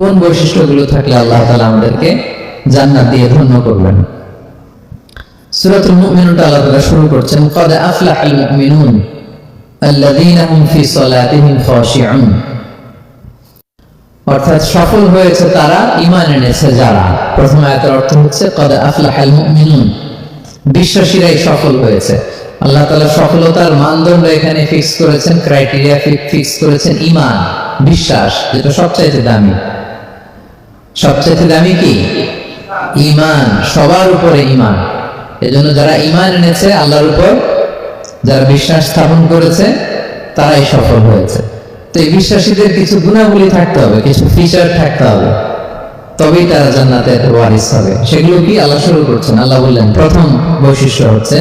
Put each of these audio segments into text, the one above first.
কোন বৈশিষ্ট্যগুলো থাকলে আল্লাহ তালা আমাদেরকে জান্নাত দিয়ে ধন্য করবেন? সুরাতুল আল্লাহ তালা শুরু করছেন, কদ আফলাহ আল মুমিনুন আল্লাযীনা হুম ফি সলাতিহিম খাশিউন। অর্থাৎ সফল হয়েছে তারা, ঈমান এনেছে যারা। প্রথম আয়াতের অর্থ হচ্ছে, কদ আফলাহ আল মুমিনুন। বিশ্বাসীরাই সফল হয়েছে। আল্লাহ তালা সফলতার মানদণ্ড এখানে ফিক্স করেছেন ক্রাইটেরিয়া ফিক্স করেছেন ইমান বিশ্বাস, যেটা সবচাইতে দামি। সবচেয়ে দামি কি? ইমান সবার উপরে ইমান এজন্য যারা ইমান এনেছে, আল্লাহর উপর যারা বিশ্বাস স্থাপন করেছে, তারাই সফল হয়েছে। তো এই বিশ্বাসীদের কিছু গুণাবলী থাকতে হবে, কিছু ফিচার থাকতে হবে। তবেই তারা জান্নাতের ওয়ারিস হবে। সেগুলো কি? আল্লাহ শুরু করছেন। আল্লাহ বললেন, প্রথম বৈশিষ্ট্য হচ্ছে,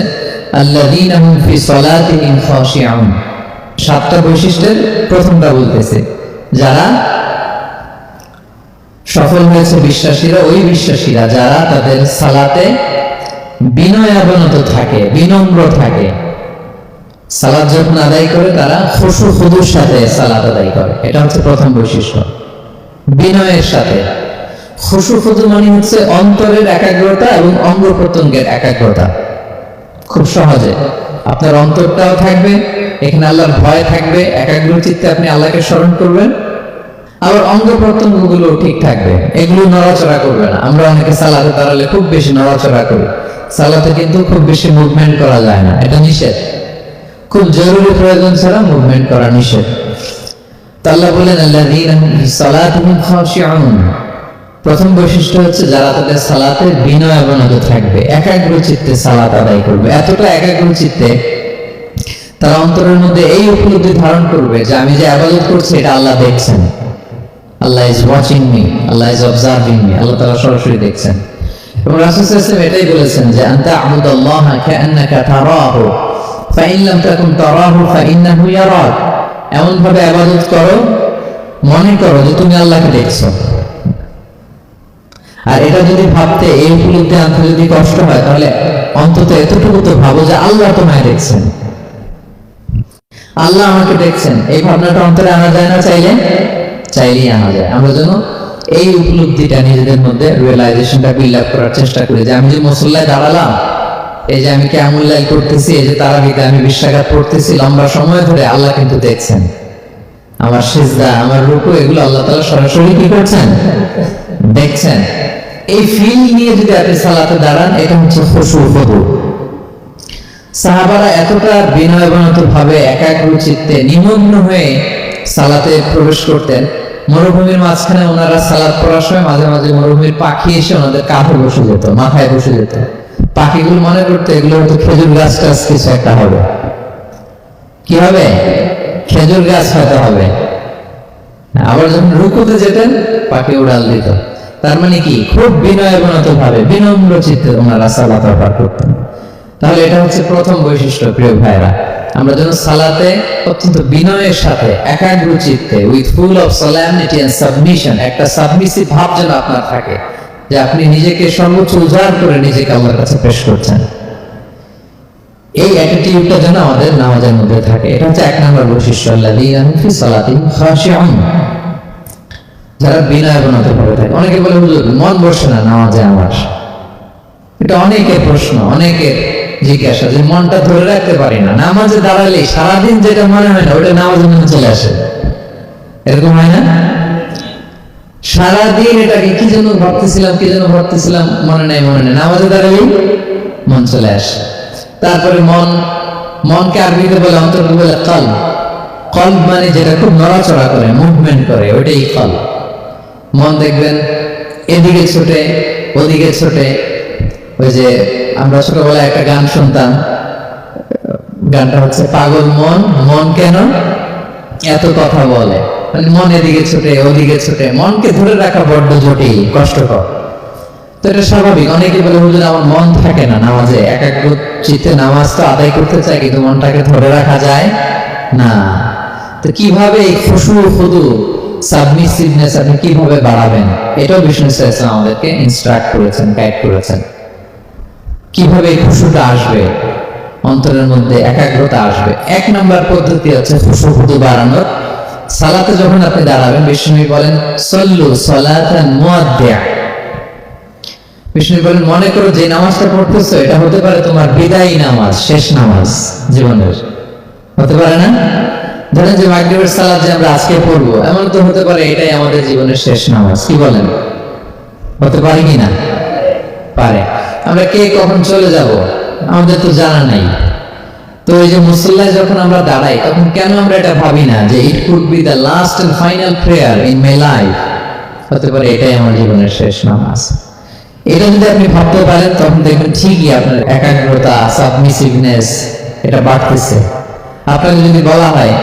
আল্লাযীনা হুম ফি সালাতিহিম সাতটা বৈশিষ্ট্যের প্রথমটা বলতেছে। যারা সফল হয়েছে বিশ্বাসীরা, ওই বিশ্বাসীরা যারা তাদের সালাতে বিনয়াবনত থাকে, বিনম্র থাকে। সালাদ যখন আদায় করে, তারা খুশু খুদুর সাথে সালাদ আদায় করে। এটা হচ্ছে প্রথম বৈশিষ্ট্য। বিনয়ের সাথে। খুশু খুদু মানে হচ্ছে অন্তরের একাগ্রতা এবং অঙ্গ প্রত্যঙ্গের একাগ্রতা। খুব সহজে। আপনার অন্তরটাও থাকবে, এখানে আল্লাহর ভয় থাকবে একাগ্র চিত্তে আপনি আল্লাহকে স্মরণ করবেন। আবার অঙ্গ প্রত্যঙ্গগুলো ঠিক থাকবে। এগুলো নড়াচড়া করবে না। আমরা অনেকে সালাতে দাঁড়ালে খুব বেশি নড়াচড়া করি। সালাতে কিন্তু খুব বেশি মুভমেন্ট করা যায় না। এটা নিষেধ। খুব জরুরি প্রয়োজন ছাড়া মুভমেন্ট করা নিষেধ। বলেন প্রথম বৈশিষ্ট্য হচ্ছে যারা তাদের সালাতে বিনয় অবনত থাকবে, একাগ্র চিত্তে সালাত আদায় করবে। এতটা একাগ্র চিত্তে তারা অন্তরের মধ্যে এই উপলব্ধি ধারণ করবে যে, আমি যে আবাদত করছি, এটা আল্লাহ দেখছেন। Allah is watching me Allah is observing me Allah তাআলা সরাসরি দেখছেন। এবং রাসূল আলাইহি এটাই বলেছেন যে আনতা আবুদাল্লাহ কাআন্নাকা তারাহু, ফাইন লাম তাকুন তারাহু ফাইন্নাহু ইয়ারাক। এমন ভাবে ইবাদত করো, মনে করো যে তুমি আল্লাহকে দেখছ। আর এটা যদি ভাবতে এই উপলব্ধি আনতে যদি কষ্ট হয়, তাহলে অন্তত এতটুকু তো ভাবো যে আল্লাহ তোমায় দেখছেন। আল্লাহ আমাকে দেখছেন। এই ভাবনাটা অন্তরে আনা যায় না চাইলে? চাইলেই আনা যায়। আমরা যেন এই উপলব্ধিটা নিজেদের মধ্যে রিয়েলাইজেশনটা বিল্ড আপ করার চেষ্টা করি। যে আমি যে মুসল্লায় দাঁড়ালাম, এই যে আমি কেমন লাইল করতেছি এই যে তারাবিতে আমি বিশ্বাঘাত পড়তেছি, লম্বা সময় ধরে আল্লাহ কিন্তু দেখছেন। আমার সিজদা, আমার রূপু এগুলো আল্লাহ তাআলা সরাসরি কি করছেন? দেখছেন। এই ফিল নিয়ে যদি আপনি সালাতে দাঁড়ান, এটা হচ্ছে খুশু খুদু সাহাবারা এতটা বিনয়বনত ভাবে একাগ্র চিত্তে নিমগ্ন হয়ে সালাতে প্রবেশ করতেন। মরুভূমির মাঝখানে ওনারা সালাদ পড়ার সময় মাঝে মাঝে মরুভূমির পাখি এসে ওনাদের কাঁধে বসে যেত, মাথায় বসে যেত। পাখিগুলো মনে করতো এগুলো হয়তো খেজুর গাছ টাছ কিছু একটা হবে। কি হবে? খেজুর গাছ হয়তো হবে। আবার যখন রুকুতে যেতেন, পাখি উড়াল দিত। তার মানে কি? খুব বিনয়বনত ভাবে বিনম্র চিত্তে ওনারা সালাত করতেন। তাহলে এটা হচ্ছে প্রথম বৈশিষ্ট্য, প্রিয় ভাইরা আমরা যেন সালাতে অত্যন্ত বিনয়ের সাথে একাগ্র চিত্তে with full of solemnity and submission একটা সাবমিসিভ ভাব যেন আপনার থাকে, যে আপনি নিজেকে সর্বোচ্চ উজাড় করে নিজেকে আল্লাহর কাছে পেশ করছেন। এই অ্যাটিটিউডটা যেন আমাদের নামাজের মধ্যে থাকে। এটা হচ্ছে এক নম্বর বৈশিষ্ট্য, আল্লাযীনা হুম ফি সালাতিহিম খাশিউন। যারা বিনয় বনাতে ভাবে থাকে। অনেকে বলে, হুজুর, মন বসে না নামাজে আমার। এটা অনেকের প্রশ্ন, অনেকের জিজ্ঞাসা যে মনটা ধরে রাখতে পারি না। নামাজে দাঁড়ালে সারাদিন যেটা মনে হয় না, ওটা নামাজে মনে চলে আসে। এরকম হয় না? সারাদিন এটাকে কি জন্য ভাবতেছিলাম, কি জন্য ভাবতেছিলাম, মনে নাই, মনে নেই। নামাজে দাঁড়ালেই মন চলে আসে। তারপরে মন, মনকে আরবিতে বলে, অন্তর্কে বলে কল কল মানে যেটা খুব নড়াচড়া করে মুভমেন্ট করে, ওইটাই কল মন দেখবেন, এদিকে ছোটে, ওদিকে ছোটে ওই যে আমরা ছোটবেলায় একটা গান শুনতাম। গানটা হচ্ছে পাগল মন মন কেন এত কথা বলে। মানে মন এদিকে ছোটে, ওদিকে ছোটে, মনকে ধরে রাখা বড্ড জটিল, কষ্টকর। তো এটা স্বাভাবিক। অনেকে বলে, হুজুর, আমার মন থাকে না নামাজে। একাগ্র চিত্তে নামাজ তো আদায় করতে চাই, কিন্তু মনটাকে ধরে রাখা যায় না। তো কীভাবে এই খুশু খুদু সাবমিসিভনেস আপনি কীভাবে বাড়াবেন? এটাও বিষ্ণু ইসলাম আমাদেরকে ইনস্ট্রাক্ট করেছেন গাইড করেছেন। কীভাবে খুশুটা আসবে? অন্তরের মধ্যে একাগ্রতা আসবে। এক নম্বর পদ্ধতি হচ্ছে খুশু খুদু বাড়ানোর। সালাতে যখন আপনি দাঁড়াবেন বিষ্ণু বলেন, সল্লু মুয়াদ্দিয়া। বিষ্ণু বলেন, মনে করো যে নামাজটা পড়তেছো, এটা হতে পারে তোমার বিদায়ী নামাজ, শেষ নামাজ জীবনের। হতে পারে না? ধরেন যে মাগরিবের সালাত যে আমরা আজকে পড়ব, এমন তো হতে পারে এটাই আমাদের জীবনের শেষ নামাজ, কি বলেন? হতে পারে কি না? পারে। আমরা কে কখন চলে যাব? আমাদের তো জানা নাই। তো এই যে মুসল্লায় যখন আমরা দাঁড়াই, তখন কেন আমরা এটা ভাবি না যে it could be the last and final prayer in my life হতে পারে এটাই আমার জীবনের শেষ নামাজ। এটা যদি আপনি ভাবতে পারেন, তখন দেখবেন ঠিকই আপনার একাগ্রতা সাবমিসিভনেস এটা বাড়তেছে। আপনাকে যদি বলা হয়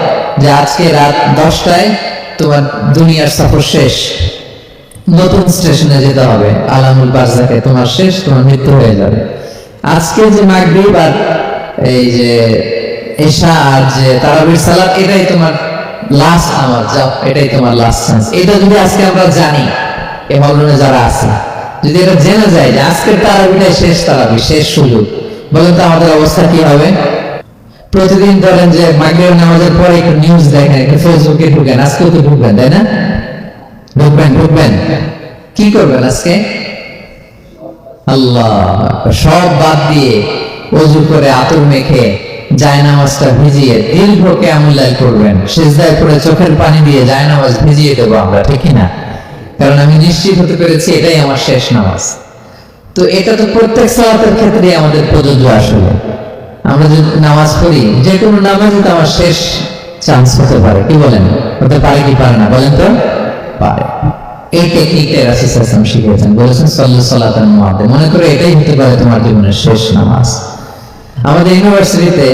যে আজকে রাত দশটায় তোমার দুনিয়ার সফর শেষ নতুন স্টেশনে যেতে হবে। আলামুল বারজাকে তোমার শেষ, তোমার মৃত্যু হয়ে যাবে। আজকে যে মাগরিব আর এই যে এশা আর যে তারাবির সালাত, এটাই তোমার লাস্ট আমার যাও, এটাই তোমার লাস্ট চান্স এটা যদি আজকে আমরা জানি, এই হলরুমে যারা আছে, যদি এটা জেনে যায় যে আজকের তারাবিটাই শেষ তারাবি, শেষ সুযোগ বলেন তো আমাদের অবস্থা কি হবে? প্রতিদিন ধরেন যে মাগরিব নামাজের পরে একটু নিউজ দেখেন, একটু ফেসবুকে ঢুকেন, আজকেও তো ঢুকবেন, তাই না? ঢুকবেন ঢুকবেন কি করবেন আজকে? আল্লাহ সব বাদ দিয়ে অজু করে আতর মেখে জায়নামাজটা ভিজিয়ে দীর্ঘ করবেন সেজদায় চোখের পানি দিয়ে জায়নামাজ ভিজিয়ে দেবো আমরা, ঠিক না? কারণ আমি নিশ্চিত হতে পেরেছি এটাই আমার শেষ নামাজ। তো এটা তো প্রত্যেক সালাতের ক্ষেত্রে আমাদের প্রযোজ্য আসলে। আমরা যদি নামাজ পড়ি যে কোনো নামাজই তো আমার শেষ চান্স হতে পারে। কি বলেন? হতে পারে কি পারে না? বলেন তো। পারে। এই টেকনিকটা রাসূল শিখিয়েছেন। বলেছেন সল্লু সালাতান মুআদ্দিন। মনে করে এটাই হতে পারে তোমার জীবনের শেষ নামাজ। আমাদের ইউনিভার্সিটিতে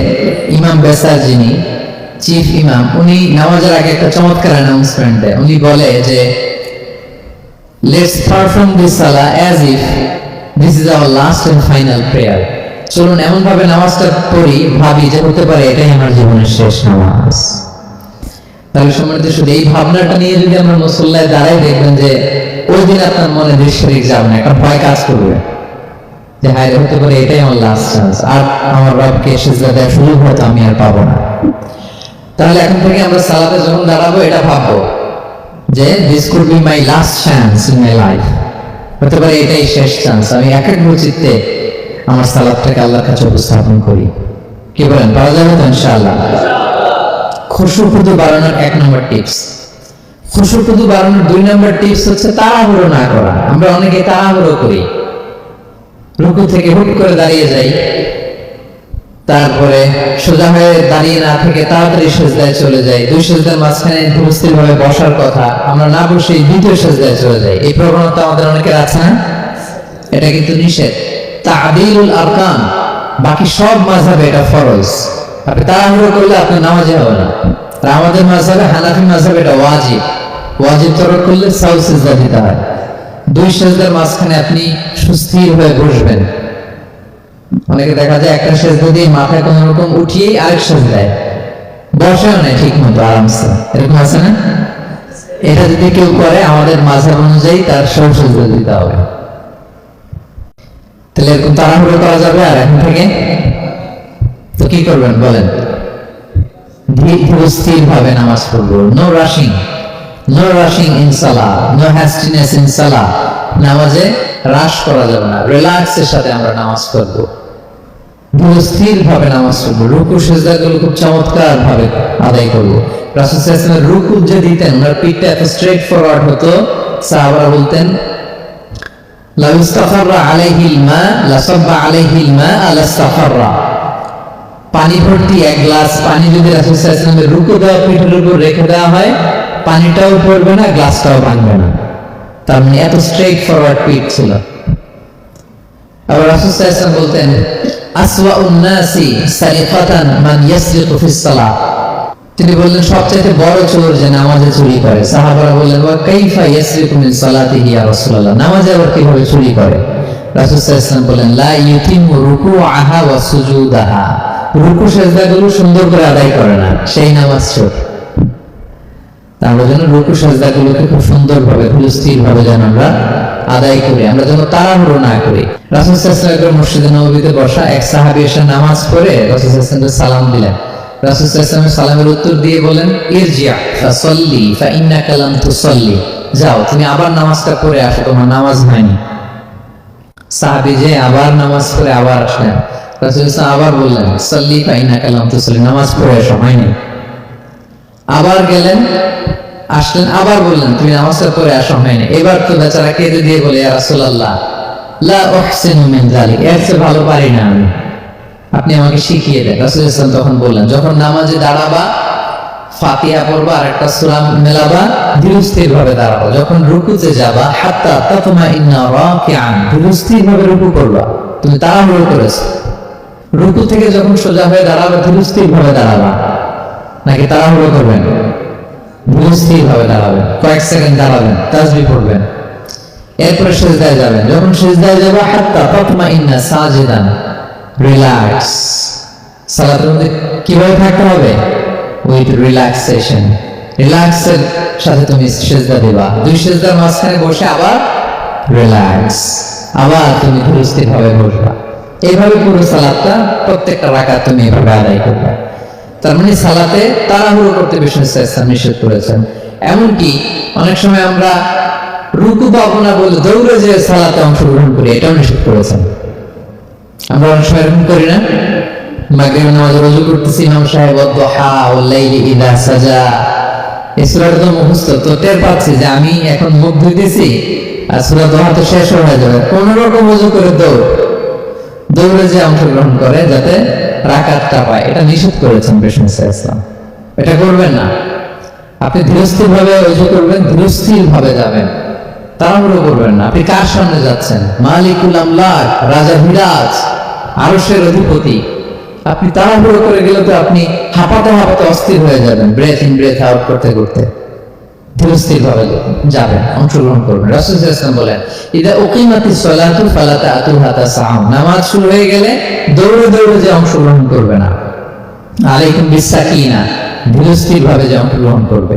ইমাম বেসার যিনি, চিফ ইমাম, উনি নামাজের আগে একটা চমৎকার অ্যানাউন্সমেন্ট দেয়। উনি বলে যে লেটস পারফর্ম দিস সালা as if this is our last and final prayer চলুন এমন ভাবে নামাজটা পড়ি, ভাবি যে হতে পারে এটাই আমার জীবনের শেষ নামাজ। তাহলে সম্মানিত শুধু এই ভাবনাটা নিয়ে যদি আমরা মুসল্লায় দাঁড়াই দেখবেন যে ওই দিন আপনার মনে দৃশ্যরিক যাবে না একটা ভয় কাজ করবে। যে হায় হতে পারে এটাই আমার লাস্ট চান্স আর আমার রবকে সেজদা দেওয়ার সুযোগ হয়তো আমি আর পাবো না। তাহলে এখন থেকে আমরা সালাতে যখন দাঁড়াবো, এটা ভাববো যে this could be my last chance in my life হতে পারে এটাই শেষ চান্স আমি এক এক চিত্তে আমার সালাদটাকে আল্লাহর কাছে উপস্থাপন করি। কি বলেন? পাওয়া যাবে তো ইনশাআল্লাহ? খুশুখুদু বাড়ানোর এক নম্বর টিপস খুশুখুদু বাড়ানোর দুই নম্বর টিপস হচ্ছে তাড়াহুড়ো না করা। আমরা অনেকে তাড়াহুড়ো করি। রুকু থেকে হুট করে দাঁড়িয়ে যাই। তারপরে সোজা হয়ে দাঁড়িয়ে না থেকে তাড়াতাড়ি সেজদায় চলে যাই। দুই সেজদার মাঝখানে ধীরস্থির ভাবে বসার কথা। আমরা না বসে দ্বিতীয় সেজদায় চলে যাই। এই প্রবণতা আমাদের অনেকের আছে না? এটা কিন্তু নিষেধ। তাদিলুল আরকান। বাকি সব মাঝাবে এটা ফরজ। আপনি তাড়াহুড়ো করলে আপনার নামাজে হবে না। আর আমাদের মাঝাবে হানাফি মাঝাবে এটা ওয়াজিব। ওয়াজিব তরক করলে সাউ সেজদা দিতে হয়। দুই সেজদার মাঝখানে আপনি সুস্থির হয়ে বসবেন। অনেকে দেখা যায় একটা সেজদা দিয়ে মাথায় কোন রকম উঠিয়েই আরেক সেজদায় বসেও নেই ঠিক মতো আরামসে। এরকম আছে না? এটা যদি কেউ করে, আমাদের মাঝাব অনুযায়ী তার সব সেজদা দিতে হবে। তাহলে এরকম তাড়াহুড়ো করা যাবে আর এখন থেকে তো কি করবেন বলেন? স্থির ভাবে নামাজ পড়ব। No rushing no rushing in সালা নো হ্যাস্টিনেস ইন সালা নামাজে করা যাবে না। রিল্যাক্সের সাথে আমরা নামাজ পড়ব। স্থির ভাবে নামাজ পড়ব। রুকু খুব চমৎকার ভাবে আদায় করব। রুকু যে দিতেন, ওনার পিঠটা এত স্ট্রেট ফরওয়ার্ড হতো, সাহাবারা বলতেন, লাউ ইস্তাফাররা আলাইহিল মা, লাসাব্বা আলাইহিল পানি ভর্তি এক গ্লাস পানি যদি রাসূল সাল্লাল্লাহু আলাইহি রুকু দেওয়া পিঠের উপর রেখে দেওয়া হয়, পানিটাও পড়বে না, গ্লাসটাও ভাঙবে না। তার মানে এত স্ট্রেট ফরওয়ার্ড পিঠ ছিল। আবার বলতেন, আসওয়াউন নাসি সারিকাতান মান ইয়াসরিকু ফিস সালাহ। তিনি বললেন সবচেয়ে বড় চোর যে নামাজে চুরি করে। সাহাবারা বললেন, ওয়া কাইফা ইয়াসরিকু মিন সালাতিহি ইয়া রাসূলুল্লাহ? নামাজে আবার কীভাবে চুরি করে? রাসূল সাল্লাল্লাহু আলাইহি বললেন, লা ইউতিমু রুকুআহা ওয়া সুজুদাহা। রুকু সেজদাগুলো সুন্দর করে আদায় করে না, সেই নামাজ চোর আমরা যেন রুকু সেজদাগুলোকে খুব সুন্দরভাবে স্থির ভাবে যেন আমরা আদায় করি, আমরা যেন তাড়াহুড়ো না করি। নববীতে বসা এক সাহাবী এসে নামাজ পড়ে সালাম দিলেন। সালামের উত্তর দিয়ে বলেন ইরজিআ, ফাসাল্লি, ফাইন্নাকা লাম তুসাল্লি। যাও, তুমি আবার নামাজটা পড়ে আসো, তোমার নামাজ হয়নি। সাহাবী যে আবার নামাজ পড়ে আবার আসলেন। রাসূল সাল্লাল্লাহু আবার বললেন, সাল্লি ফাইন্নাকা লাম তুসাল্লি নামাজ পড়ে এসো হয়নি আবার গেলেন, আসলেন, আবার বললেন, তুমি নামাজটা পড়ে আসো হয়নি এবার তো বেচারা কেঁদে দিয়ে বলে রাসূলুল্লাহ, লা চেয়ে ভালো পারি না আমি। আপনি আমাকে শিখিয়ে দেন। রাসূল ইসলাম তখন বললেন, যখন নামাজে দাঁড়াবা, ফাতিহা পড়বা আর একটা সূরা মেলাবা ধীরস্থির ভাবে দাঁড়াবো যখন রুকুতে যাবা, হাত্তা তাতমা ইন্না রাকিআন ধীরস্থির ভাবে রুকু করবা। তুমি তাড়াহুড়ো করেছ। রুকু থেকে যখন সোজা হয়ে দাঁড়াবে ধীরস্থির ভাবে দাঁড়াবা। নাকি তাড়াহুড়ো করবেন? ধীরস্থির ভাবে দাঁড়াবেন। কয়েক সেকেন্ড দাঁড়াবেন তাসবি পড়বেন। এরপরে সেজদায় যাবেন। যখন সেজদায় যাবে, হাত্তা তাতমা ইন্না সাজিদান। রিল্যাক্স সালাতের মধ্যে কীভাবে থাকতে হবে? উইথ রিল্যাক্সেশন রিল্যাক্সের সাথে তুমি সেজদা দিবা। দুই সেজদার মাঝখানে বসে আবার রিল্যাক্স আবার তুমি ধীরস্থির ভাবে বসবা। এইভাবে পুরো সালাদটা প্রত্যেকটা রাকাত তুমি এভাবে আদায় করবে। তার মানে সালাতে তাড়াহুড়ো করতে বিষ্ণু ইসলাম নিষেধ করেছেন। এমনকি অনেক সময় আমরা রুকু পাবো না বলে দৌড়ে যে সালাতে অংশগ্রহণ করি, এটাও নিষেধ করেছেন। আমরা অনেক সময় এরকম করি না? মাগরিব নামাজ রুজু করতেছি, ইমাম সাহেব ইযা সাজা। এই তো মুখস্থ, তো টের পাচ্ছি যে আমি এখন মুখ ধুইতেছি আর সূরা দোহা তো শেষ হয়ে যাবে। কোন রকম ওযু করে দৌড়। দৌড়ে যে অংশগ্রহণ করে যাতে রাকাতটা পায়, এটা নিষেধ করেছেন বিষ্ণু ইসলাম। এটা করবেন না। আপনি ধীরস্থির ভাবে ওযু করবেন ধীরস্থির ভাবে যাবেন। তাড়াহুড়ো করবেন না। আপনি কার সামনে যাচ্ছেন? মালিকুল আমলাক, রাজা হিরাজ, আরশের অধিপতি। আপনি তাড়াহুড়ো করে গেলে তো আপনি হাঁপাতে হাঁপাতে অস্থির হয়ে যাবেন, ব্রেথ ইন, ব্রেথ আউট করতে করতে ধীরস্থির ভাবে যাবেন, অংশগ্রহণ করবেন। রাসূল ইসলাম ইদা উকিমাতি সলাতু ফালাতা আতুহাতা সাম নামাজ শুরু হয়ে গেলে দৌড়ে দৌড়ে যে অংশগ্রহণ করবে না। আলাইকুম বিসাকিনা ধীরস্থির ভাবে যে অংশগ্রহণ করবে।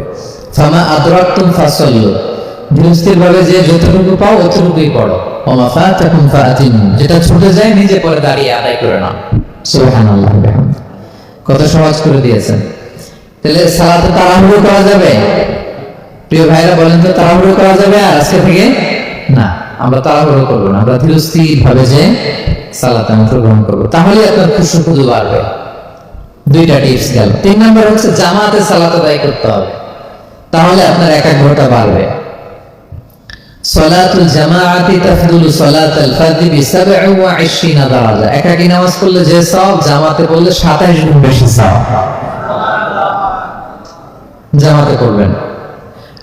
ফামা আদরাকতুম ফাসাল্লু ধীরস্থির ভাবে যে যতটুকু পাও অতটুকুই পড়ো। ওমা ফাতাকুম ফাতিনু, যেটা ছুটে যায় নিজে পরে দাঁড়িয়ে আদায় করে নাও। সুবহানাল্লাহ কত সহজ করে দিয়েছেন। তাহলে সালাতে তাড়াহুড়ো করা যাবে? প্রিয় ভাইরা বলেন তো, তাড়াহুড়ো করা যাবে আর আজকে থেকে? না, আমরা তাড়াহুড়ো করব না। আমরা ধীরস্থির ভাবে যে সালাতে অংশগ্রহণ করব। তাহলে আপনার খুশু খুদু বাড়বে। দুইটা টিপস গেল। তিন নম্বর হচ্ছে জামাতে সালাত আদায় করতে হবে। তাহলে আপনার একাগ্রতা বাড়বে। সলাতুল জামাআতি তাফদুলু সলাতাল ফারদি বি 27 দারাজা। একাকী নামাজ পড়লে যে সওয়াব, জামাতে পড়লে 27 গুণ বেশি সওয়াব। জামাতে করবেন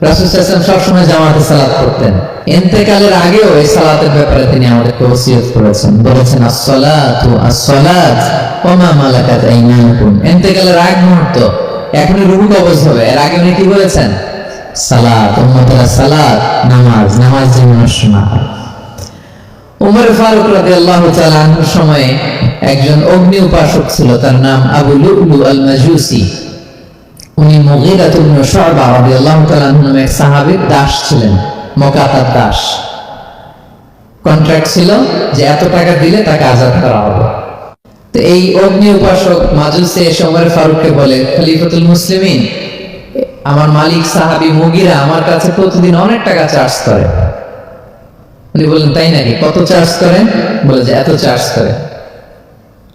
রাসূল সাল্লাল্লাহু সব সময় জামাতে সালাত করতেন ইন্তেকালের আগেও এই সালাতের ব্যাপারে তিনি আমাদেরকে ওসিয়ত করেছেন। বলেছেন ইন্তেকালের আগ মুহূর্ত, এখনই হবে। এর আগে উনি কি বলেছেন? সময়ে একজন অগ্নি উপাসক ছিল, তার নাম আবু লুলু আল মাজুসি উনি ইবনে শুআবা রাদিয়াল্লাহু তাআলা আনহু নামে এক সাহাবীর দাস ছিলেন, মকাতার দাস। কন্ট্রাক্ট ছিল যে এত টাকা দিলে তাকে আজাদ করা হবে। তো এই অগ্নি উপাসক মাজুসি ফারুককে বলে মুসলিমিন, আমার মালিক সাহাবি মুগিরা আমার কাছে প্রতিদিন অনেক টাকা চার্জ করে। উনি বললেন, তাই নাকি? কত চার্জ করেন বলে যে, এত চার্জ করে।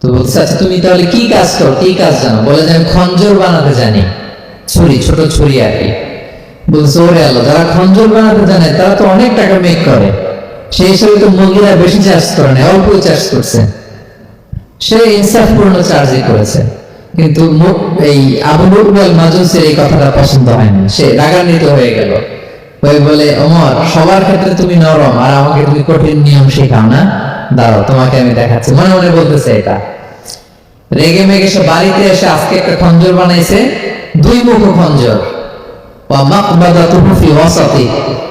তো বলছে আচ্ছা তুমি তাহলে কি কাজ করো? কি কাজ জানো? বলে যে, আমি খঞ্জর বানাতে জানি। ছুরি, ছোট ছুরি আর কি। বলছে, ওরে আল্লাহ, যারা খঞ্জর বানাতে জানে, তারা তো অনেক টাকা মেক করে। সেই হিসেবে তো মুগিরা বেশি করে না, অল্প করছে। সে ইনসাফপূর্ণ চার্জই করেছে। কিন্তু এই আবু মাজুসের এই কথাটা পছন্দ হয়নি সে রাগান্বিত হয়ে গেল। ওই বলে অমর সবার ক্ষেত্রে তুমি নরম, আর আমাকে তুমি কঠিন নিয়ম শেখাও না। দাও তোমাকে আমি দেখাচ্ছি। মনে মনে বলতেছে এটা। রেগে মেগে সে বাড়িতে এসে আজকে একটা খঞ্জর বানাইছে। দুই মুখ খঞ্জর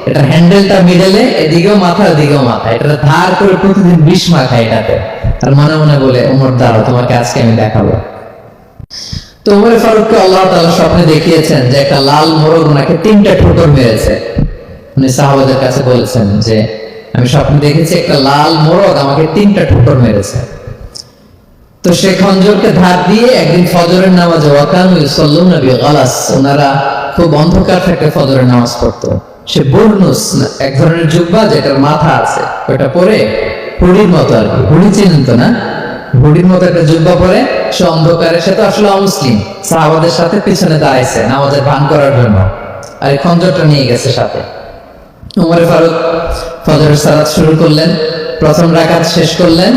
এটা হ্যান্ডেলটা মিডলে এদিকেও মাথা এদিকেও মাথা। এটা ধার করে প্রতিদিন বিষ মাখা এটাতে। আর মনে মনে বলে, ওমর, দাঁড়াও, তোমাকে আজকে আমি দেখাবো। তো উমর ফারুককে আল্লাহ তাআলা স্বপ্নে দেখিয়েছেন যে একটা লাল মোরগ ওনাকে তিনটা ঠোকর মেরেছে। উনি সাহাবাদের কাছে বলেছেন যে, আমি স্বপ্নে দেখেছি একটা লাল মোরগ আমাকে তিনটা ঠোকর মেরেছে। তো সে খঞ্জরকে ধার দিয়ে একদিন ফজরের নামাজে ওনারা খুব অন্ধকার থেকে ফজরের নামাজ পড়তো। সে বুরনুস, এক ধরনের জুব্বা যেটার মাথা আছে ওটা পরে হুড়ির মতো আর হুড়ি চিনেন তো না? হুড়ির মতো একটা জুব্বা পরে, সে অন্ধকারে, সে তো আসলে অমুসলিম, সাহাবাদের সাথে পিছনে দাঁড়াইছে নামাজের ভান করার জন্য। আর এই খঞ্জরটা নিয়ে গেছে সাথে। উমরে ফারুক ফজরের সালাত শুরু করলেন, প্রথম রাকাত শেষ করলেন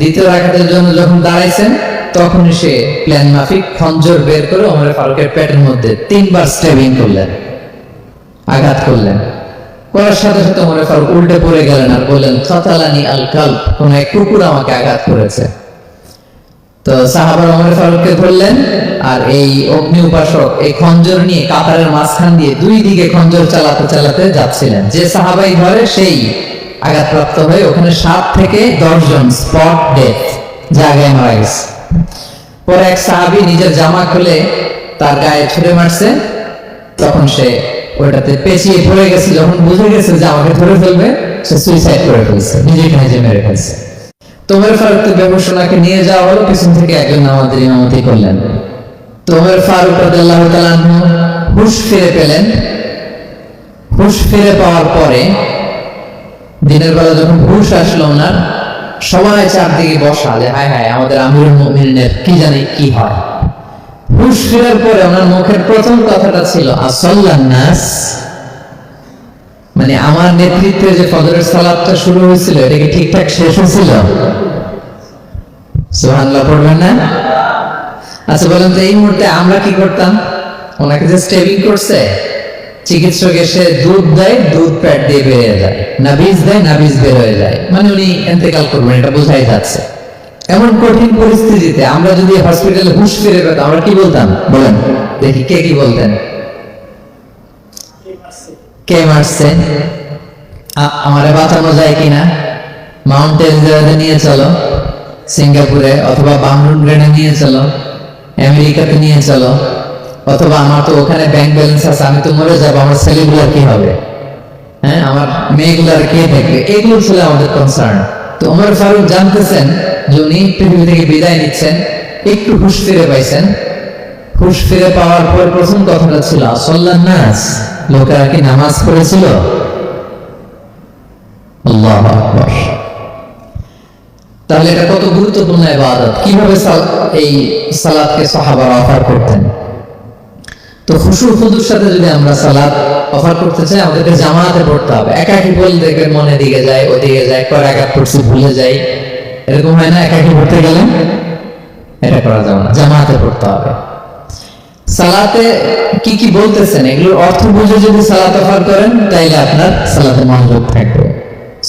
দ্বিতীয় রাকাতের জন্য যখন দাঁড়াইছেন তখন সে প্ল্যান মাফিক খঞ্জর বের করে উমরে ফারুকের পেটের মধ্যে তিনবার স্টেবিং করলেন, আঘাত করলেন। করার সাথে সাথে উমরে ফারুক উল্টে পড়ে গেলেন আর বললেন কাতালানি আল কাল কোন এক কুকুর আমাকে আঘাত করেছে। তো সাহাবার ওমর ফারুককে ধরলেন আর এই অগ্নি উপাসক, এই খঞ্জর নিয়ে কাতারের মাঝখান দিয়ে দুই দিকে খঞ্জর চালাতে চালাতে যাচ্ছিলেন। যে সাহাবাই ধরে, সেই আঘাতপ্রাপ্ত হয়ে ওখানে সাত থেকে দশ জন স্পট ডেথ জায়গায় মারা গেছে। পরে এক সাহাবি নিজের জামা খুলে তার গায়ে ছুড়ে মারছে, তখন সে ওটাতে পেঁচিয়ে পড়ে গেছে, যখন বুঝে গেছে যে আমাকে ধরে ফেলবে, সে সুইসাইড করে ফেলছে নিজেকে নিজে মেরে ফেলছে। তোমর ফারুক ব্যবসাকে নিয়ে যাওয়া হলো, পিছন থেকে একজন নামাজের ইমামতি করলেন। তোমর ফারুক রাদিয়াল্লাহু তাআলা হুশ ফিরে পেলেন। হুশ ফিরে পাওয়ার পরে দিনের বেলা যখন হুশ আসলো ওনার, সবাই চারদিকে বসা যে হায় হায়, আমাদের আমিরুল মুমিনের কি জানি কি হয়? ফেরার পরে ওনার মুখের প্রথম কথাটা ছিল নাস। মানে আমার নেতৃত্বে যে ফজরের সালাদটা শুরু হয়েছিল, এটা কি ঠিকঠাক শেষ হয়েছিল? পড়বেন না? আচ্ছা বলেন তো এই মুহূর্তে আমরা কি করতাম? ওনাকে যে স্টেবিং করছে চিকিৎসক এসে দুধ দেয়, দুধ প্যাট দিয়ে বেরিয়ে যায়। নাবিজ দেয়, নাবিজ বের হয়ে যায়। মানে উনি এন্তেকাল করবেন, এটা বোঝাই যাচ্ছে। এমন কঠিন পরিস্থিতিতে আমরা যদি হসপিটালে হুশ ফিরে পেতাম, আমরা কি বলতাম? বলেন। দেখি কে কি বলতেন? কে মারছে? আমারে বাঁচানো যায় কিনা? মাউন্ট এলিজাবেথে নিয়ে চলো। সিঙ্গাপুরে অথবা বামরুন গ্রেনে নিয়ে চলো। আমেরিকাতে নিয়ে চলো। অথবা আমার তো ওখানে ব্যাংক ব্যালেন্স আছে, আমি তো মরে যাব, আমার ছেলেগুলার কি হবে? হ্যাঁ আমার মেয়েগুলার কে দেখবে? এগুলো ছিল আমাদের কনসার্ন তো ওমর ফারুক জানতেছেন যে উনি পৃথিবী থেকে বিদায় নিচ্ছেন, একটু হুশ ফিরে পাইছেন। হুশ ফিরে পাওয়ার পর প্রথম কথাটা ছিল, আসল্লান নাস। লোকেরা কি নামাজ পড়েছিল? আল্লাহু আকবার। তাহলে এটা কত গুরুত্বপূর্ণ ইবাদত? কীভাবে এই সালাতকে সাহাবারা অফার করতেন? তো খুশু খুদুর সাথে যদি আমরা সালাত অফার করতে চাই, আমাদেরকে জামাতে পড়তে হবে। একাকি বলে দেখবেন মনে দিকে যায়, ওদিকে যায় কর একা পড়ছি, ভুলে যাই। এরকম হয় না? একাকি পড়তে গেলে এটা করা যাবে না, জামাতে পড়তে হবে। সালাতে কি কি বলতেছেন? এগুলোর অর্থ বুঝে যদি সালাত অফার করেন, তাইলে আপনার সালাতে মনোযোগ থাকবে।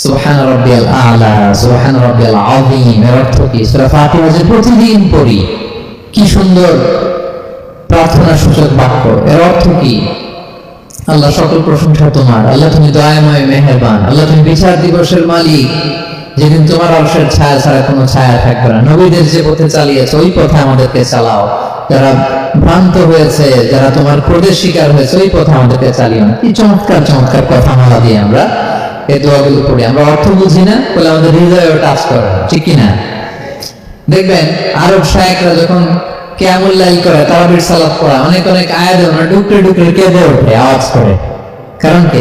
সুবহান রাব্বিয়াল আলা, সুবহান রাব্বিয়াল আযীম, এর অর্থ কি? সূরা ফাতিহা যে প্রতিদিন পড়ি, কি সুন্দর প্রার্থনা সূচক বাক্য। এর অর্থ কি? আল্লাহ সকল প্রশংসা তোমার। আল্লাহ তুমি দয়াময় মেহেরবান। আল্লাহ তুমি বিচার দিবসের মালিক। যেদিন তোমার অবসর ছায়া ছাড়া কোনো ছায়া থাকবে না। নবীদের যে পথে চালিয়েছে, ওই পথে আমাদেরকে চালাও। যারা ভ্রান্ত হয়েছে, যারা তোমার ক্রোধের শিকার হয়েছে, ওই পথে আমাদেরকে চালিও না। কি চমৎকার চমৎকার কথা মালা দিয়ে আমরা এই দোয়াগুলো পড়ি। আমরা অর্থ বুঝি না, বলে আমাদের হৃদয়ে টাচ করে ঠিক কিনা? দেখবেন আরব শায়করা যখন কেমন লাইল করে, তারাবির সালাত পড়া। অনেক অনেক আয়াত ওরা ডুকরে ডুকরে কেঁদে ওঠে আওয়াজ করে। কারণ কি?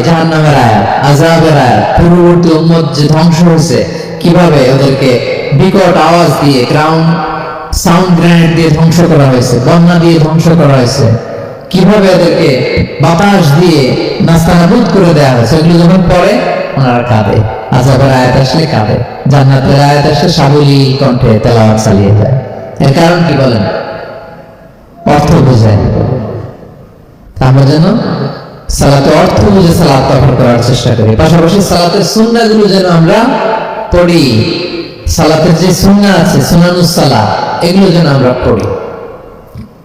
আয়াত আজাবের আয়াত, পূর্ববর্তী উম্মত যে ধ্বংস হয়েছে, কীভাবে ওদেরকে বিকট আওয়াজ দিয়ে গ্রাউন্ড সাউন্ড গ্রেনেড দিয়ে ধ্বংস করা হয়েছে, বন্যা দিয়ে ধ্বংস করা হয়েছে, কীভাবে ওদেরকে বাতাস দিয়ে নাস্তানাবুদ করে দেওয়া হয়েছে এগুলো যখন পড়ে, ওনারা কাঁদে। আজাবের আয়াত আসলে কাঁদে। জান্নাতের আয়াত আসলে সাবলী কণ্ঠে তেলাওয়াত চালিয়ে যায়। এর কারণ কি বলেন? অর্থ বোঝায় আমরা যেন সালাতে অর্থ বুঝে সালাত অফার করার চেষ্টা করি। পাশাপাশি সালাতের সুন্নাগুলো যেন আমরা পড়ি। সালাতের যে সুন্না আছে সুনানুস সালাত, এগুলো যেন আমরা পড়ি।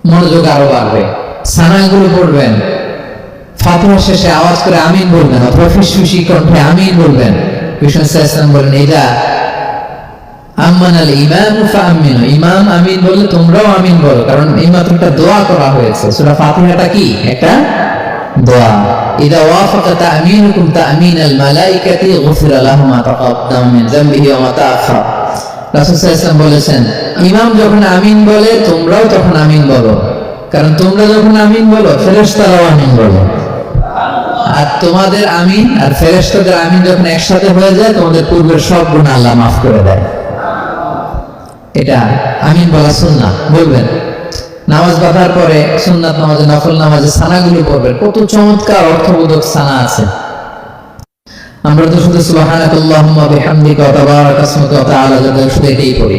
মনোযোগ আরও বাড়বে। সানাগুলো পড়বেন। ফাতিহা শেষে আওয়াজ করে আমিন বলবেন, অথবা ফিসফিসি কণ্ঠে আমিন বলবেন। কৃষ্ণ ইসলাম বলেন এটা ইমাম ইমাম আমিন তোমরাও আমিন বলো, কারণ এই দোয়া করা হয়েছে। ফাতিহাটা কি? একটা দোয়া। ইদা আল মালাইকাতি লাহু মা তাকাদ্দাম মিন যামবিহি ওয়া মা তাআখার রাসূল ইসলাম বলেছেন, ইমাম যখন আমিন বলে, তোমরাও তখন আমিন বলো। কারণ তোমরা যখন আমিন বলো, ফেরেশতারাও আমিন বলো। আর তোমাদের আমিন আর ফেরেশতাদের আমিন যখন একসাথে হয়ে যায়, তোমাদের পূর্বের সব গুনাহ আল্লাহ মাফ করে দেয়। এটা আমিন বলা সুন্নাহ, বলবেন। নামাজ বাঁধার পরে সুন্নাত নামাজে, নফল নামাজে সানাগুলো পড়বেন। কত চমৎকার অর্থবোধক সানা আছে। আমরা তো শুধু সুবহানাকাল্লাহুম্মা বিহামদিকা তাবারাকা ইসমুকা তাআলা শুধু এটাই পড়ি।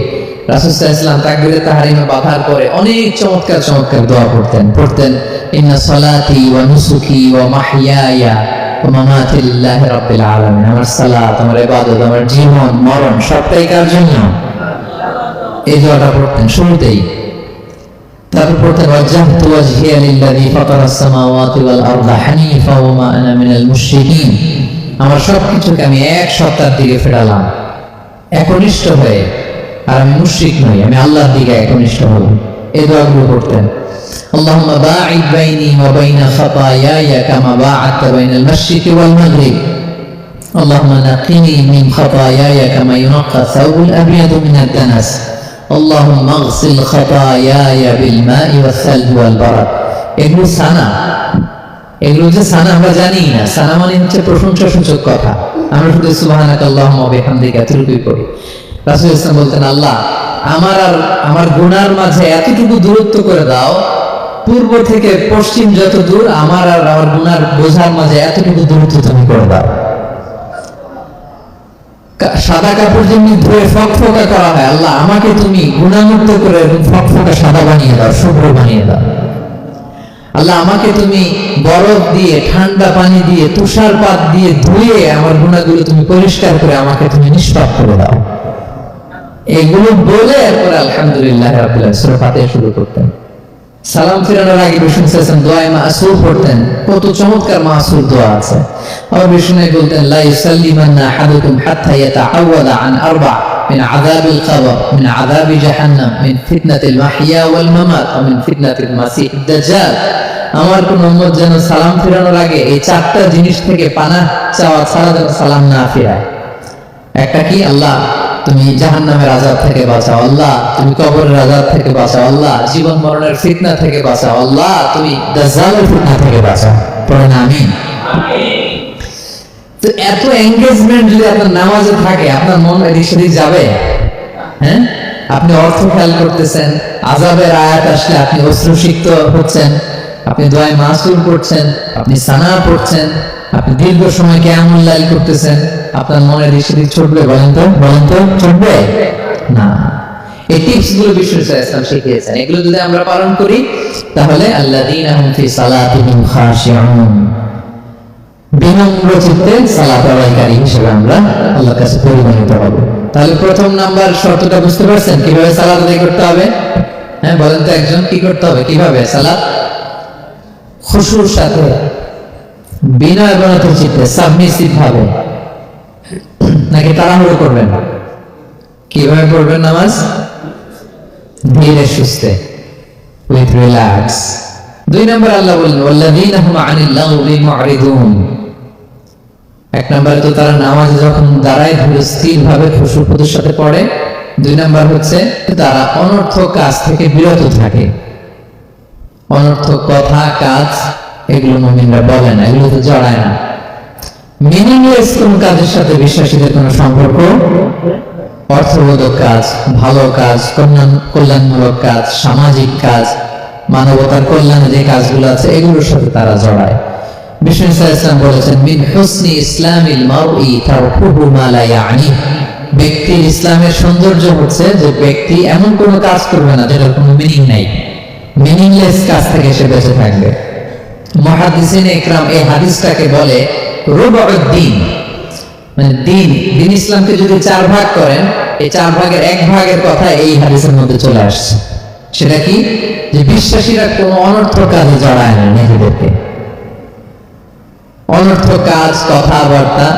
রাসূল সাল্লাল্লাহু তাকবীরে তাহরিমে বাঁধার পরে অনেক চমৎকার চমৎকার দোয়া পড়তেন। পড়তেন, ইন্না সালাতি ওয়া নুসুকি ওয়া মাহইয়ায়া ওয়া মামাতি লিল্লাহি রাব্বিল আলামিন। আমার সালাত, আমার ইবাদত, আমার জীবন, মরণ, সবটাই কার জন্য? এই দোয়াটা পড়তেন শুরুতেই তারপর পড়তেন ওয়াজ্জাহতু ওয়াজহিয়া লিল্লাযী ফাতারাস সামাওয়াতি ওয়াল আরদা হানিফা ওয়া মা আনা মিনাল মুশরিকিন আমার সবকিছুকে আমি এক সত্তার দিকে ফেরালাম একনিষ্ঠ হয়ে আর আমি মুশরিক নই আমি আল্লাহর দিকে একনিষ্ঠ হব এই দোয়াগুলো করতেন اللهم باعد بيني وبين خطاياي كما باعدت بين المشرق والمغرب اللهم نقني من خطاياي كما ينقى الثوب الابيض من الدنس اللهم اغسل خطاياي بالماء والثلج والبرد এগুলো সানা এগুলো যে সানা আমরা জানি না সানা মানে হচ্ছে প্রশংসা সূচক কথা আমরা শুধু সুবহানাক আল্লাহুম্মা ওয়া বিহামদিকা এতটুকুই করি রাসূল ইসলাম বলতেন আল্লাহ আমার আর আমার গুনার মাঝে এতটুকু দূরত্ব করে দাও পূর্ব থেকে পশ্চিম যত দূর আমার আর আমার গুনার বোঝার মাঝে এতটুকু দূরত্ব তুমি করে দাও কা- সাদা কাপড় যেমনি ধুয়ে ফকফকা করা হয়, আল্লাহ আমাকে তুমি গুণামুক্ত করে ফকফকা সাদা বানিয়ে দাও, শুভ্র বানিয়ে দাও। আল্লাহ আমাকে তুমি বরফ দিয়ে, ঠান্ডা পানি দিয়ে, তুষারপাত দিয়ে ধুয়ে আমার গুণাগুলো তুমি পরিষ্কার করে আমাকে তুমি নিষ্পাপ করে দাও। এগুলো বলে এরপরে আলহামদুলিল্লাহ রাব্বিল আলামিন শুরু করতেন। সালাম ফিরানোর আগে বিষ্ণু সাল্লাল্লাহু দোয়ায় মাসুর পড়তেন কত চমৎকার মাসুর দোয়া আছে আবার বিষ্ণু বলতেন লা ইউসাল্লিমান্না আহাদুকুম হাত্তা ইয়াতাআওয়াদা আন আরবা من عذاب القبر من عذاب جهنم من فتنة المحيا والممات ومن فتنة المسيح الدجال আমার কোন উম্মত যেন সালাম ফিরানোর আগে এই চারটা জিনিস থেকে পানা চাওয়া ছাড়া যেন সালাম না ফিরায় একটা কি আল্লাহ তুমি জাহান নামের আজাদ থেকে বাঁচাও আল্লাহ, তুমি কবরের আজাদ থেকে বাঁচাও আল্লাহ, জীবন মরণের ফিতনা থেকে বাঁচাও আল্লাহ, তুমি দাজ্জালের ফিতনা থেকে বাঁচাও। আমিন। তো এত এঙ্গেজমেন্ট যদি আপনার নামাজে থাকে, আপনার মন এদিক সেদিক যাবে? হ্যাঁ? আপনি অর্থ খেয়াল করতেছেন আজাবের আয়াত আসলে আপনি অশ্রুসিক্ত হচ্ছেন, আপনি দোয়ায় মাসুল করছেন আপনি সানা পড়ছেন আপনি দীর্ঘ সময় কেমন লাইল করতেছেন, আপনার মনে এদিক সেদিক ছুটবে, বলেন তো? বলেন তো? ছুটবে? না। এই টিপসগুলো ইসলাম শিখিয়েছেন। এগুলো যদি আমরা পালন করি, তাহলে ফি বিনম্র চিত্তে সালাত আদায়কারী হিসেবে আমরা আল্লাহর কাছে হব। তাহলে প্রথম নাম্বার শর্তটা বুঝতে পারছেন? কীভাবে সালাত আদায় করতে হবে? হ্যাঁ বলেন তো একজন, কি করতে হবে? কীভাবে? সালাত খুশুর সাথে বিনয় বনত চিত্তে সাবমিসিভ ভাবে নাকি তাড়াহুড়ো করবেন? কীভাবে পড়বেন নামাজ? ধীরে সুস্থে উইথ রিল্যাক্স দুই নম্বর আল্লাহ বললেন, ওয়াল্লাযীনা হুম আনিল লাগবি মুআরিদুন এক নম্বরে তো তারা নামাজ যখন দাঁড়ায় ধীরে স্থির ভাবে খুশুখুদের সাথে পড়ে। দুই নাম্বার হচ্ছে, তারা অনর্থক কাজ থেকে বিরত থাকে। অনর্থক কথা, কাজ এগুলো মুমিনরা বলে না, এগুলো তো জড়ায় না। মিনিংলেস কোন কাজের সাথে বিশ্বাসীদের কোনো সম্পর্ক? অর্থবোধক কাজ, ভালো কাজ, কল্যাণ কল্যাণমূলক কাজ, সামাজিক কাজ, মানবতার কল্যাণে যে কাজগুলো আছে, এগুলোর সাথে তারা জড়ায়। ইসলাম বলেছেন, মিন হুসনি ইসলামিল ইসলামের সৌন্দর্য হচ্ছে যে ব্যক্তি এমন কোনো কাজ করবে না যেটার কোনো মিনিং নাই। মিনিংলেস কাজ থেকে সে বেঁচে থাকবে। মানে বিশ্বাসীরা অনর্থ কাজে জড়ায় না নিজেদেরকে। অনর্থ কাজ, কথাবার্তা,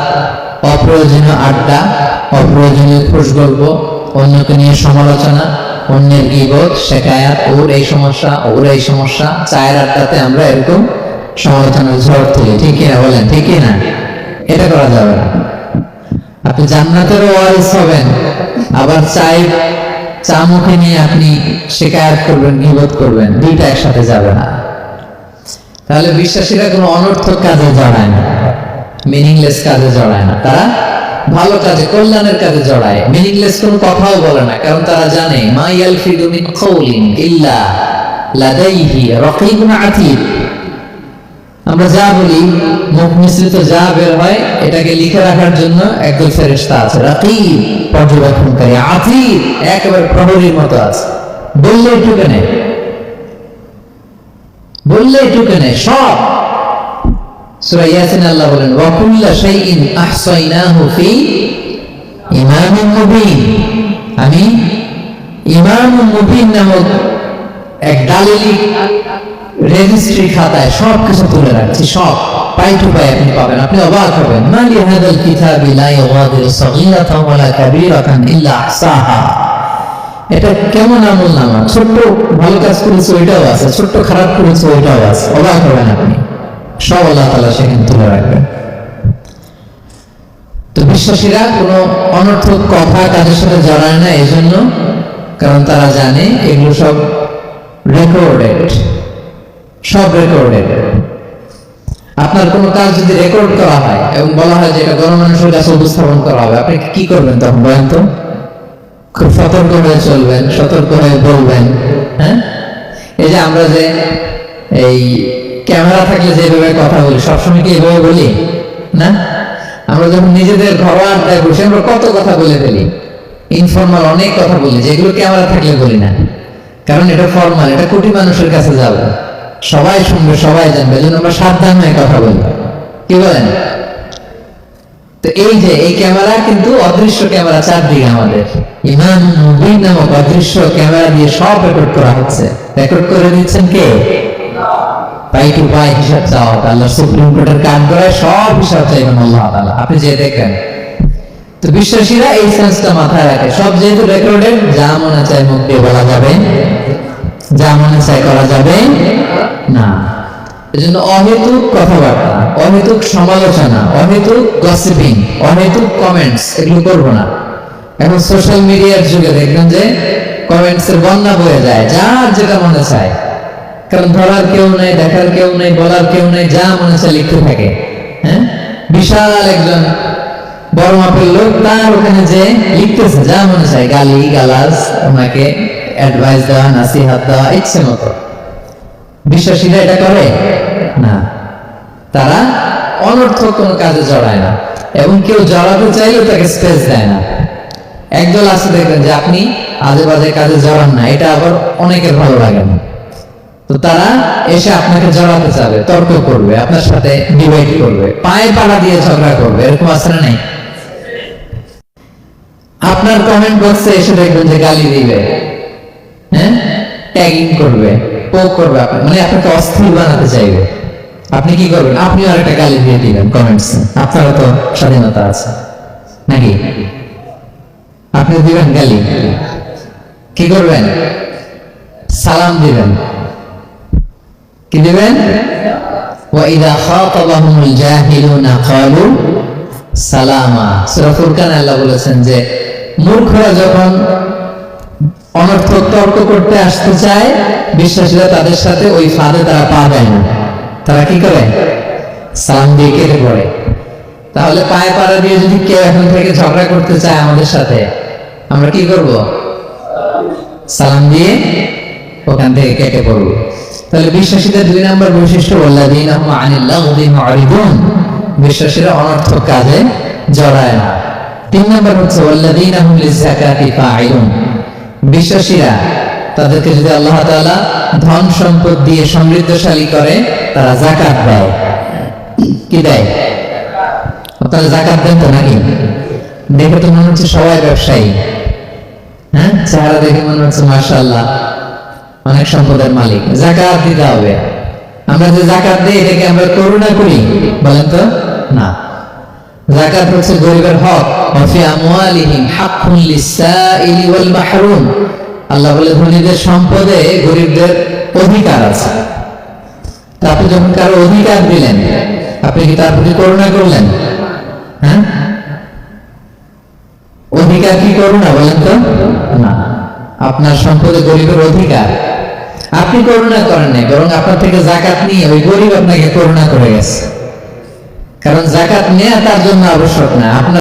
অপ্রয়োজনীয় আড্ডা, অপ্রয়োজনীয় গল্প অন্যকে নিয়ে সমালোচনা, অন্যের গিবত, শেখায়াত, ওর এই সমস্যা, ওর এই সমস্যা, চায়ের আড্ডাতে আমরা এরকম সমালোচনার ঝড় তুলি ঠিক না বলেন, ঠিক না এটা করা যাবে না। আপনি জান্নাতেরও ওয়ারিস হবেন, আবার চাই চা মুখে নিয়ে আপনি শিকায়ত করবেন, গিবত করবেন, দুইটা একসাথে যাবে না। তাহলে বিশ্বাসীরা কোনো অনর্থক কাজে জড়ায় না মিনিংলেস কাজে জড়ায় না। তারা ভালো কাজে, কল্যাণের কাজে জড়ায়। মিনিংলেস কোনো কথাও বলে না, কারণ তারা জানে, মা ইয়ালফিদু মিন কওলিন ইল্লা লাদাইহি রাকিবুন আতীদ আমরা যা বলি, মুখ মিশ্রিত যা বের হয়, এটাকে লিখে রাখার জন্য একদল ফেরেশতা আছে। রাকিব, পর্যবেক্ষণকারী আতীদ একেবারে প্রহরীর মতো আছে। বললেই টুকে নেয়। বললেই টুকে নেয়, সব। সূরা ইয়াসিন আল্লাহ বলেন, ওয়া কুল্লা শাইইন আহসাইনাহু ফি ইমামিন মুবিন। আমি ইমাম মুবিন নামক এক দালিলি রেজিস্ট্রি খাতায় সব কিছু তুলে রাখছি, সব। পাই টু পাই আপনি পাবেন, আপনি অবাক হবেন। মালি হাদাল কিতাবি লা ইউগাদিরু সাগীরাতান ওয়ালা কাবীরাতান ইল্লা আহসাহা। এটা কেমন আমল নামা ছোট্ট ভালো কাজ করেছে, ওইটাও আছে। ছোট্ট খারাপ করেছে, ওইটাও আছে। অবাক হবেন আপনি। সব আল্লাহ তালা সেখানে তুলে রাখবেন তো বিশ্বাসীরা কোনো অনর্থক কথা কাজের সাথে জড়ায় না এই জন্য কারণ তারা জানে এগুলো সব রেকর্ডেড সব রেকর্ডেড আপনার কোনো কাজ যদি রেকর্ড করা হয় এবং বলা হয় যে এটা গণমানুষের কাছে উপস্থাপন করা হবে, আপনি কি করবেন তখন বলেন তো? খুব সতর্ক হয়ে চলবেন, সতর্ক হয়ে বলবেন হ্যাঁ? এই যে আমরা যে এই ক্যামেরা থাকলে যেভাবে কথা বলি, সবসময় কি এভাবে বলি? না? আমরা যখন নিজেদের ঘরোয়া আড্ডায় বসে, আমরা কত কথা বলে ফেলি। ইনফর্মাল অনেক কথা বলি, যেগুলো ক্যামেরা থাকলে বলি না। কারণ এটা ফর্মাল এটা কোটি মানুষের কাছে যাবে। সবাই শুনবে, সবাই জানবে, এই জন্য আমরা সাবধান হয়ে কথা বলি কি বলেন? তো এই যে, এই ক্যামেরা কিন্তু অদৃশ্য ক্যামেরা চারদিকে আমাদের। ইমাম মুবিন নামক অদৃশ্য ক্যামেরা দিয়ে সব রেকর্ড করা হচ্ছে। রেকর্ড করে দিচ্ছেন কে? পাই টু পাই হিসাব চাওয়া সুপ্রিম কোর্টের কাজ করে সব হিসাব আল্লাহ আপনি যে দেখেন। তো বিশ্বাসীরা এই সেন্সটা মাথায় রাখে। সব যেহেতু রেকর্ডেড যা মনে চায় মুখ দিয়ে বলা যাবে। যা মনে চায় করা যাবে না। এজন্য অহেতুক কথাবার্তা, অহেতুক সমালোচনা, অহেতুক গসিপিং অহেতুক কমেন্টস এগুলো করব না। এখন সোশ্যাল মিডিয়ার যুগে দেখবেন যে কমেন্টস এর বন্যা বয়ে যায়, যার যেটা মনে চায়। কারণ ধরার কেউ নেই, দেখার কেউ নেই, বলার কেউ নেই, যা মনে চায় লিখতে থাকে। হ্যাঁ? বিশাল একজন বড় মাপের লোক তার ওখানে যে লিখতেছে, যা মনে চায়, গালি, গালাজ ওনাকে অ্যাডভাইস দেওয়া, নাসিহাত দেওয়া, ইচ্ছে মতো। বিশ্বাসীরা এটা করে? না। তারা অনর্থক কোনো কাজে জড়ায় না এবং কেউ জড়াতে চাইলেও তাকে স্পেস দেয় না। একদল আছে দেখবেন যে আপনি আজে বাজে কাজে জড়ান না, এটা আবার অনেকের ভালো লাগে না। তো তারা এসে আপনাকে জড়াতে চাবে, তর্ক করবে, আপনার সাথে ডিবেট করবে পায়ে পাড়া দিয়ে ঝগড়া করবে, এরকম না নাই? আপনার কমেন্ট বক্সে এসে দেখবেন যে গালি দিবে। হ্যাঁ ট্যাগিং করবে পোক করবে আপনার মানে আপনাকে অস্থির বানাতে চাইবে আপনি কি করবেন আপনিও আরেকটা গালি দিয়ে দিবেন কমেন্টস আপনারও তো স্বাধীনতা আছে নাকি আপনি দিবেন গালি কি করবেন সালাম দিবেন কি দিবেন وَإِذَا خَاطَبَهُمُ الْجَاهِلُونَ قَالُوا সালামা সূরা ফুরকান আল্লাহ বলেছেন যে মূর্খরা যখন অনর্থক তর্ক করতে আসতে চায়, বিশ্বাসীরা তাদের সাথে ওই ফাঁদে তারা পা দেয় না। তারা কি করে? সালাম দিয়ে কেটে পড়ে তাহলে পায়ে পাড়া দিয়ে যদি কেউ এখন থেকে ঝগড়া করতে চায় আমাদের সাথে, আমরা কি করব? সালাম দিয়ে ওখান থেকে কেটে পড়ব। তাহলে বিশ্বাসীদের দুই নম্বর বৈশিষ্ট্য ওয়াল্লাযীনা হুম আনিল লাগযি মু'রিদুন বিশ্বাসীরা অনর্থক কাজে জড়ায় না। তিন নম্বর হচ্ছে ওয়াল্লাযীনা হুম লিযাকাতি ফাঈলুন বিশ্বাসীরা, তাদেরকে যদি আল্লাহ তাআলা ধন সম্পদ দিয়ে সমৃদ্ধশালী করে, তারা যাকাত দেয় কি দেয়? যাকাত দেন তো নাকি? দেখে তো মনে হচ্ছে সবাই ব্যবসায়ী। হ্যাঁ? চেহারা দেখে মনে হচ্ছে মাশাআল্লাহ, অনেক সম্পদের মালিক। জাকাত দিতে হবে। আমরা যে জাকাত দিই, এটাকে আমরা করুণা করি। বলেন তো? না। জাকাত হচ্ছে গরিবের হক। আল্লাহ বলে, ধনীদের সম্পদে গরিবদের অধিকার আছে। যখন কারও অধিকার দিলেন, আপনি কি তার প্রতি করুণা করলেন? হ্যাঁ? অধিকার কি করুণা বলেন তো? না। আপনার সম্পদে গরিবের অধিকার। আপনি করুণা করেন নাই, বরং আপনার থেকে জাকাত নিয়ে ওই গরিব আপনাকে করুণা করে গেছে। কারণ জাকাত নেওয়া তার জন্য আবশ্যক না। আপনার